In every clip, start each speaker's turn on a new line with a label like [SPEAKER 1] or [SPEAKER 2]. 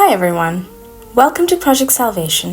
[SPEAKER 1] Hi everyone welcome to project salvation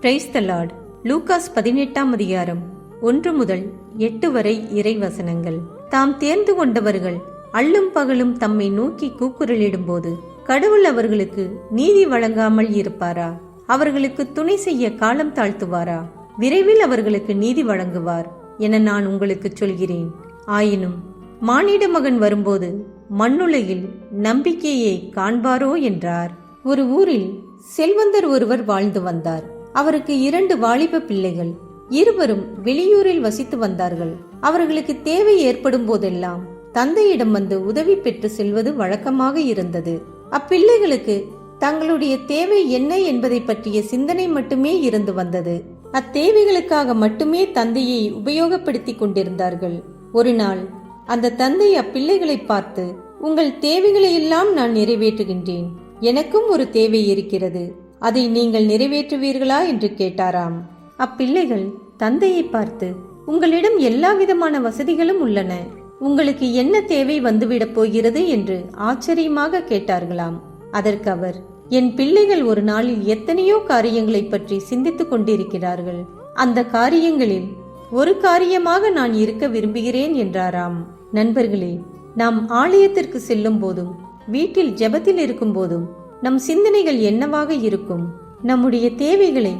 [SPEAKER 2] praise the Lord Lucas பதினெட்டாம் அதிகாரம் ஒன்று முதல் எட்டு வரை இறை வசனங்கள் தாம் தேர்ந்து கொண்டவர்கள் அள்ளும் பகலும் தம்மை நோக்கி கூக்குரலிடும்போது கடவுள் அவர்களுக்கு நீதி வழங்காமல் இருப்பாரா? அவர்களுக்கு துணை செய்ய காலம் தாழ்த்துவாரா? விரைவில் அவர்களுக்கு நீதி வழங்குவார் என நான் உங்களுக்கு சொல்கிறேன். ஆயினும் மானிட மகன் வரும்போது மண்ணுலகில் நம்பிக்கையை காண்பாரோ என்றார். ஒரு ஊரில் செல்வந்தர் ஒருவர் வாழ்ந்து வந்தார். அவருக்கு இரண்டு வாலிப பிள்ளைகள். இருவரும் வெளியூரில் வசித்து வந்தார்கள். அவர்களுக்கு தேவை ஏற்படும் போதெல்லாம் தந்தையிடம் வந்து உதவி பெற்று செல்வது வழக்கமாக இருந்தது. அப்பிள்ளைகளுக்கு தங்களுடைய தேவை என்ன என்பதை பற்றிய சிந்தனை மட்டுமே இருந்து வந்தது. அத்தேவைகளுக்காக மட்டுமே தந்தையை உபயோகப்படுத்திக் கொண்டிருந்தார்கள். ஒரு நாள் அந்த தந்தை அப்பிள்ளைகளை பார்த்து உங்கள் தேவைகளை எல்லாம் நான் நிறைவேற்றுகின்றேன். எனக்கும் ஒரு தேவை இருக்கிறது. அதை நீங்கள் நிறைவேற்றுவீர்களா என்று கேட்டாராம். அப்பிள்ளைகள் தந்தையை பார்த்து உங்களிடம் எல்லா விதமான வசதிகளும் உள்ளன. உங்களுக்கு என்ன தேவை வந்துவிடப் போகிறது? என்று ஆச்சரியமாக கேட்டார்களாம். அதற்கு அவர் என் பிள்ளைகள் ஒரு நாளில் எத்தனையோ காரியங்களை பற்றி சிந்தித்துக் கொண்டிருக்கிறார்கள். அந்த காரியங்களில் ஒரு காரியமாக நான் இருக்க விரும்புகிறேன் என்றாராம். நண்பர்களே நாம் ஆலயத்திற்கு செல்லும் போதும் வீட்டில் ஜெபத்தில் இருக்கும்போதும் நம் சிந்தனைகள் என்னவாக இருக்கும்? நம்முடைய தேவைகளை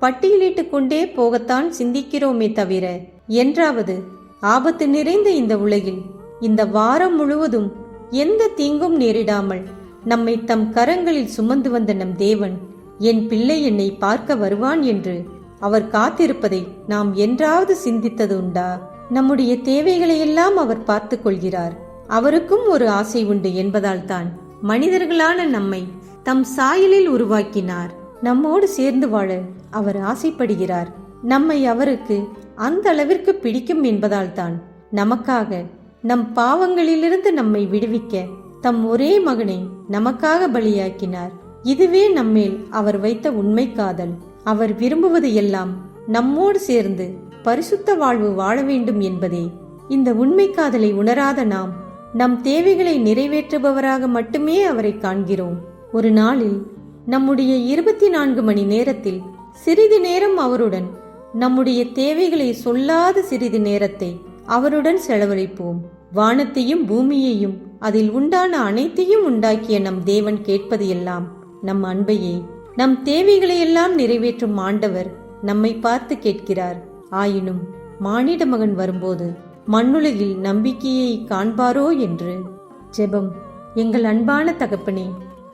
[SPEAKER 2] பட்டியலிட்டுக் கொண்டே போகத்தான் சிந்திக்கிறோமே தவிர என்றாவது ஆபத்து நிறைந்த இந்த உலகில் இந்த வாரம் முழுவதும் எந்த தீங்கும் நேரிடாமல் நம்மை தம் கரங்களில் சுமந்து வந்த நம் தேவன் என் பிள்ளை என்னை பார்க்க வருவான் என்று அவர் காத்திருப்பதை நாம் என்றாவது சிந்தித்தது உண்டா? நம்முடைய தேவைகளையெல்லாம் அவர் பார்த்து கொள்கிறார். அவருக்கும் ஒரு ஆசை உண்டு என்பதால் தான் மனிதர்களான நம்மை தம் சாயலில் உருவாக்கினார். நம்மோடு சேர்ந்து வாழ அவர் ஆசைப்படுகிறார். நம்மை அவருக்கு அந்த அளவிற்கு பிடிக்கும் என்பதால் தான் நமக்காக நம் பாவங்களிலிருந்து நம்மை விடுவிக்க தம் ஒரே மகனை நமக்காக பலியாக்கினார். இதுவே நம்மேல் அவர் வைத்த உண்மை காதல். அவர் விரும்புவது எல்லாம் நம்மோடு சேர்ந்து பரிசுத்த வாழ்வு வாழ வேண்டும் என்பதே இந்த உண்மை காதலை உணராத நாம் நம் தேவைகளை நிறைவேற்றுபவராக மட்டுமே அவரை காண்கிறோம். ஒரு நாளில் நம்முடைய இருபத்தி நான்கு மணி நேரத்தில் சிறிது நேரம் அவருடன் நம்முடைய தேவைகளை சொல்லாத சிறிது நேரத்தை அவருடன் செலவழிப்போம். வானத்தையும் பூமியையும் அதில் உண்டான அனைத்தையும் உண்டாக்கிய நம் தேவன் கேட்பது எல்லாம் நம் அன்பையே. நம் தேவைகளையெல்லாம் நிறைவேற்றும் ஆண்டவர் நம்மை பார்த்து கேட்கிறார். ஆயினும் மானிட மகன் வரும்போது மண்ணுலகில் நம்பிக்கையை காண்பாரோ என்று? ஜெபம். எங்கள் அன்பான தகப்பனே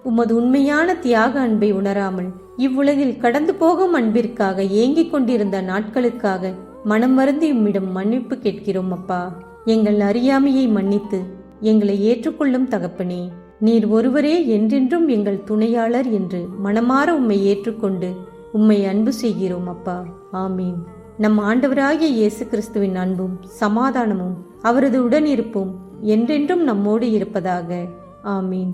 [SPEAKER 2] உமது உண்மையான தியாக அன்பை உணராமல் இவ்வுலகில் கடந்து போகும் அன்பிற்காக ஏங்கிக் கொண்டிருந்த நாட்களுக்காக மனம் வருந்தி உம்மிடம் மன்னிப்பு கேட்கிறோம் அப்பா. எங்கள் அறியாமையை மன்னித்து எங்களை ஏற்றுக்கொள்ளும் தகப்பனே நீர் ஒருவரே என்றென்றும் எங்கள் துணையாளர் என்று மனமாற உம்மை ஏற்றுக்கொண்டு உம்மை அன்பு செய்கிறோம் அப்பா. ஆமீன். நம் ஆண்டவராகிய இயேசு கிறிஸ்துவின் அன்பும் சமாதானமும் அவரது உடனிருப்பும் என்றென்றும் நம்மோடு இருப்பதாக. ஆமீன்.